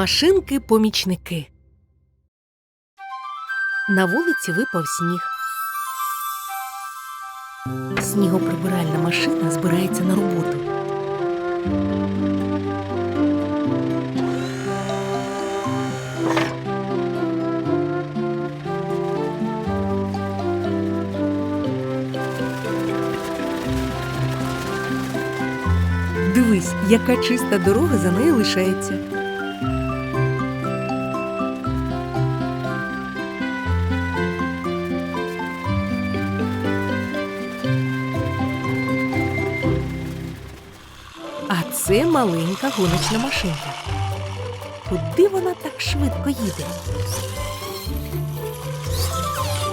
Машинки-помічники. На вулиці випав сніг. Снігоприбиральна машина збирається на роботу. Дивись, яка чиста дорога за нею лишається. Це маленька гоночна машинка. Куди вона так швидко їде?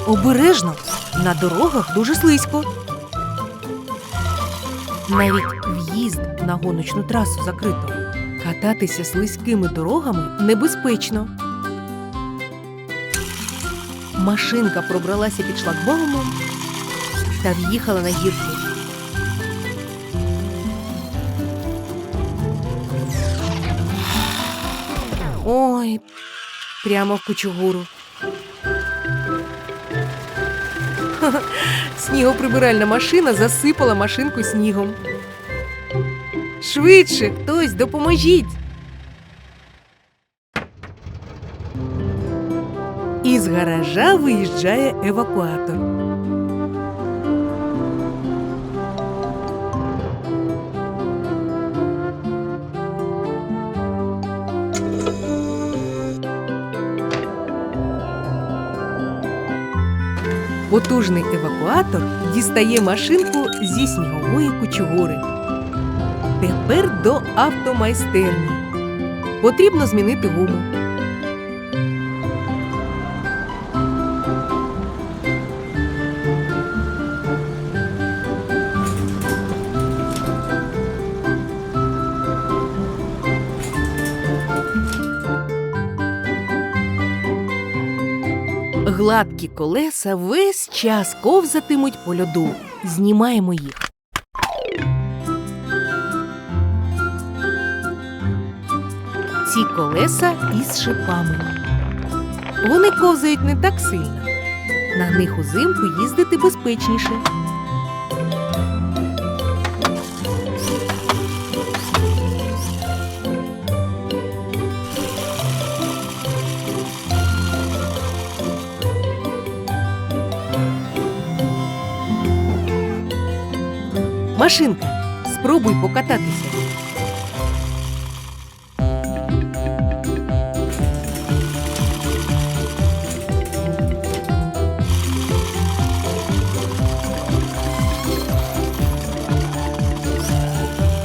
Обережно на дорогах дуже слизько. Навіть в'їзд на гоночну трасу закрито. Кататися слизькими дорогами небезпечно. Машинка пробралася під шлагбаумом та в'їхала на гірку. Ой, прямо в кучугуру. Снігоприбиральна машина засипала машинку снігом. Швидше, хтось, допоможіть. Із гаража виїжджає евакуатор. Потужний евакуатор дістає машинку зі снігової кучугури. Тепер до автомайстерні. Потрібно змінити гуму. Гладкі колеса весь час ковзатимуть по льоду. Знімаємо їх. Ці колеса із шипами. Вони ковзають не так сильно. На них узимку їздити безпечніше. Машинка, спробуй покататися.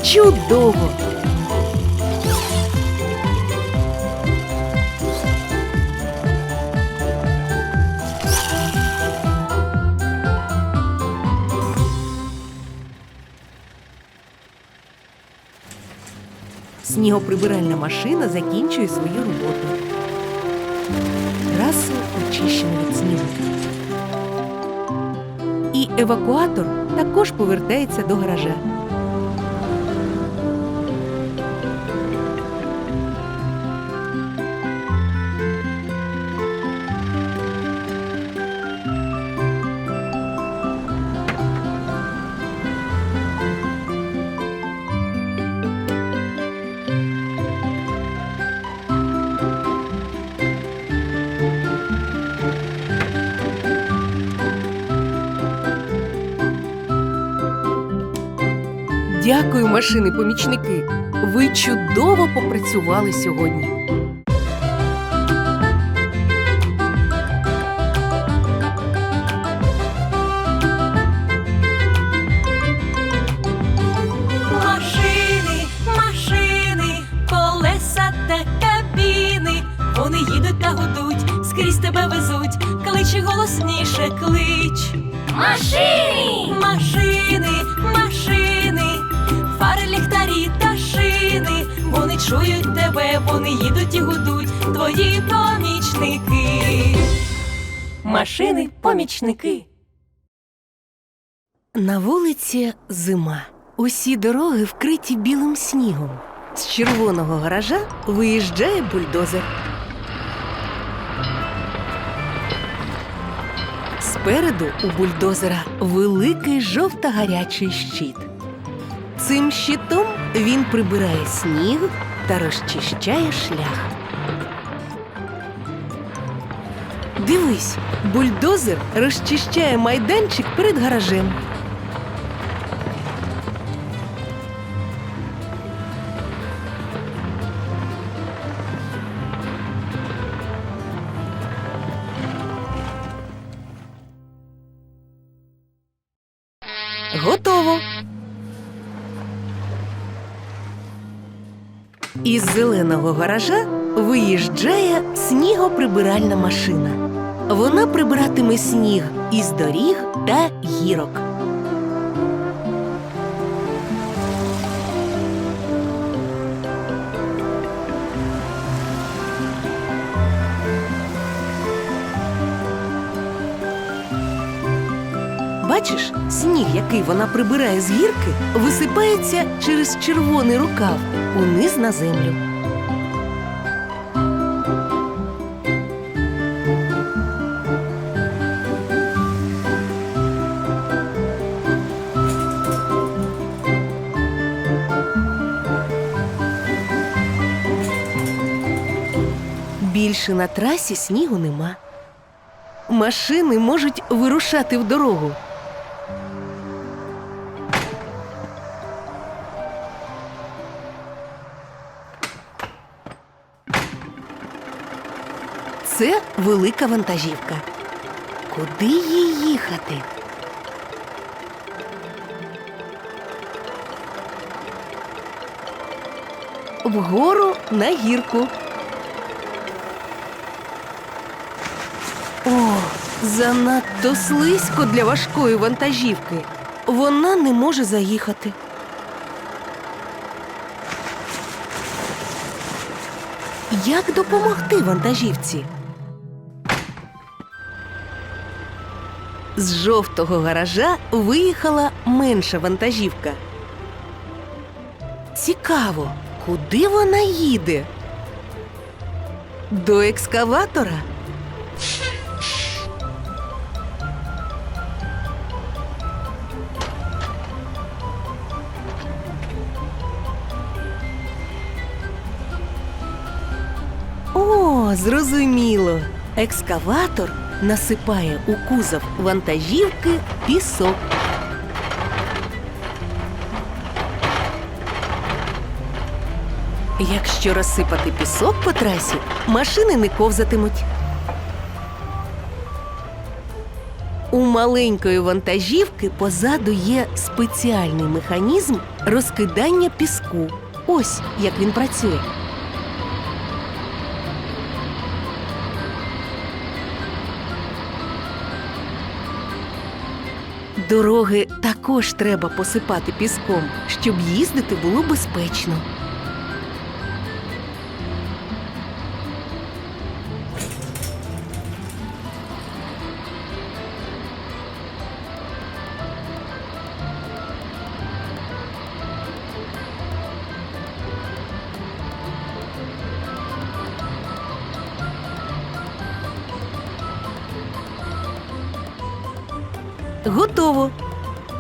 Чудово! Снігоприбиральна машина закінчує свою роботу. Трасу очищено від снігу. І евакуатор також повертається до гаража. Дякую, машини-помічники. Ви чудово попрацювали сьогодні. Чують тебе, вони їдуть і гудуть, твої помічники. Машини, помічники. На вулиці зима. Усі дороги вкриті білим снігом. З червоного гаража виїжджає бульдозер. Спереду у бульдозера великий жовто-гарячий щит. Цим щитом він прибирає сніг та розчищає шлях. Дивись, бульдозер розчищає майданчик перед гаражем. Готово. Із зеленого гаража виїжджає снігоприбиральна машина. Вона прибиратиме сніг із доріг та гірок. Бачиш, сніг, який вона прибирає з гірки, висипається через червоний рукав униз на землю. Більше на трасі снігу нема. Машини можуть вирушати в дорогу. Це велика вантажівка. Куди їй їхати? Вгору на гірку. О, занадто слизько для важкої вантажівки. Вона не може заїхати. Як допомогти вантажівці? З жовтого гаража виїхала менша вантажівка. Цікаво, куди вона їде? До екскаватора? О, зрозуміло. Екскаватор насипає у кузов вантажівки пісок. Якщо розсипати пісок по трасі, машини не ковзатимуть. У маленької вантажівки позаду є спеціальний механізм розкидання піску. Ось як він працює. Дороги також треба посипати піском, щоб їздити було безпечно.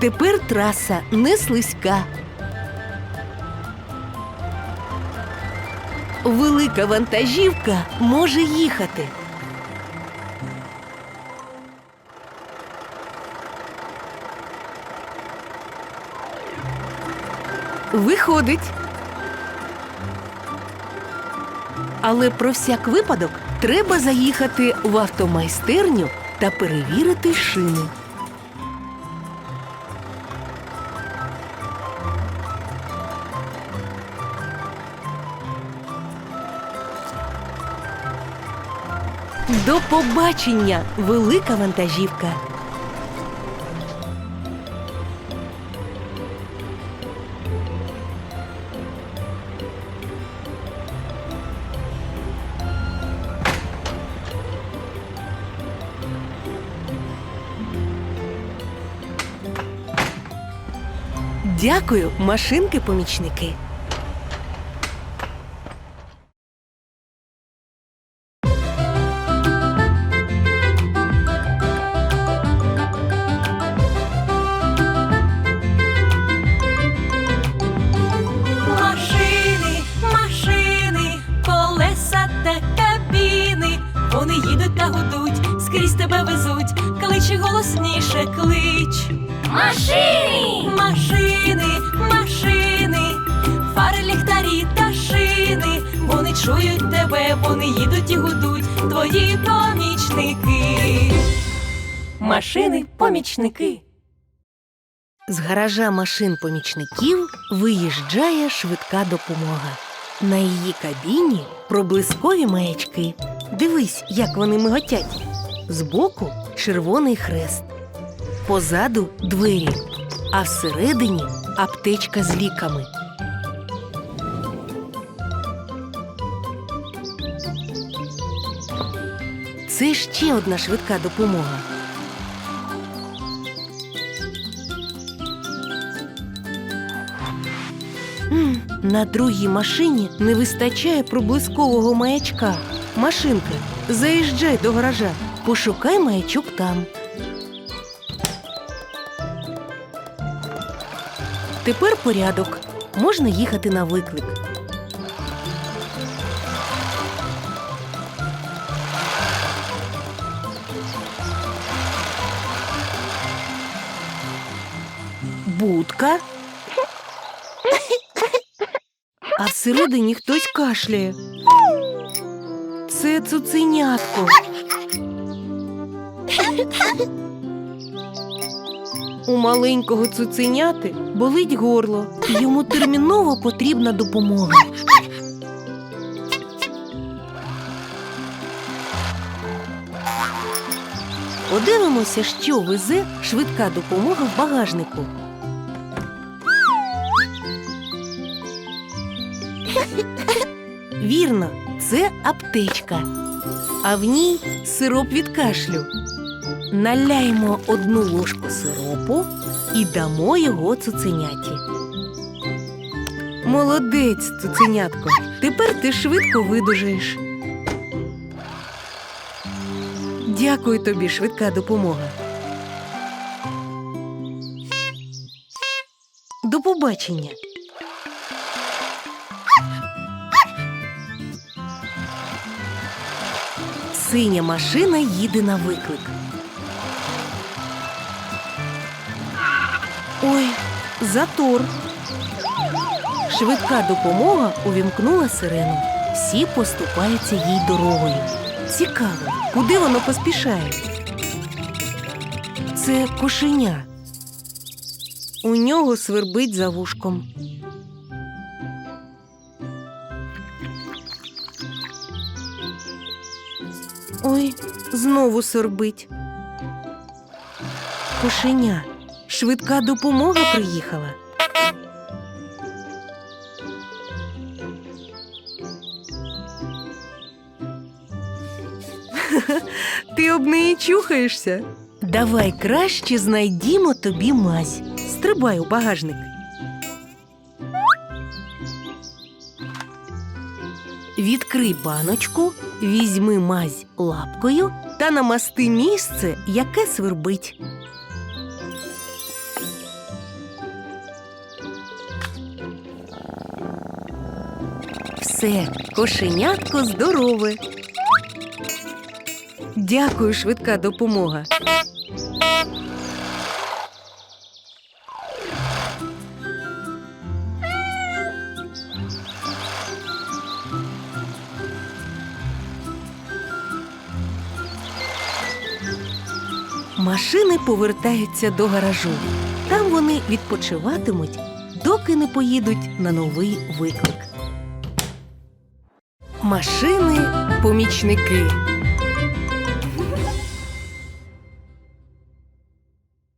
Тепер траса не слизька. Велика вантажівка може їхати. Виходить. Але про всяк випадок треба заїхати в автомайстерню та перевірити шини. До побачення, велика вантажівка. Дякую, машинки-помічники. Голосніше, клич. Машини! Машини, машини, фари, ліхтарі та шини. Вони чують тебе, вони їдуть і гудуть, твої помічники. Машини, помічники. З гаража машин помічників виїжджає швидка допомога. На її кабіні проблискові маячки. Дивись, як вони миготять. Збоку червоний хрест, позаду двері, а всередині аптечка з ліками. Це ще одна швидка допомога. На другій машині не вистачає проблискового маячка. Машинка, заїжджай до гаража, пошукай маячок там. Тепер порядок. Можна їхати на виклик. Будка. А всередині хтось кашляє. Це цуценятко. У маленького цуценяти болить горло, і йому терміново потрібна допомога. Подивимося, що везе швидка допомога в багажнику. Вірно, це аптечка, а в ній сироп від кашлю. Наляємо одну ложку сиропу і дамо його цуценяті. Молодець, цуценятко. Тепер ти швидко видужаєш. Дякую тобі, швидка допомога. До побачення. Синя машина їде на виклик. Ой, затор. Швидка допомога увімкнула сирену. Всі поступаються їй дорогою. Цікаво, куди воно поспішає? Це кошеня. У нього свербить за вушком. Ой, знову сорбить. Кошеня. Швидка допомога приїхала. Ти об неї чухаєшся. Давай краще знайдімо тобі мазь. Стрибай у багажник. Відкрий баночку, візьми мазь лапкою та намасти місце, яке свербить. Все, кошенятко здорове. Дякую, швидка допомога. Машини повертаються до гаражу. Там вони відпочиватимуть, доки не поїдуть на новий виклик. Машини помічники.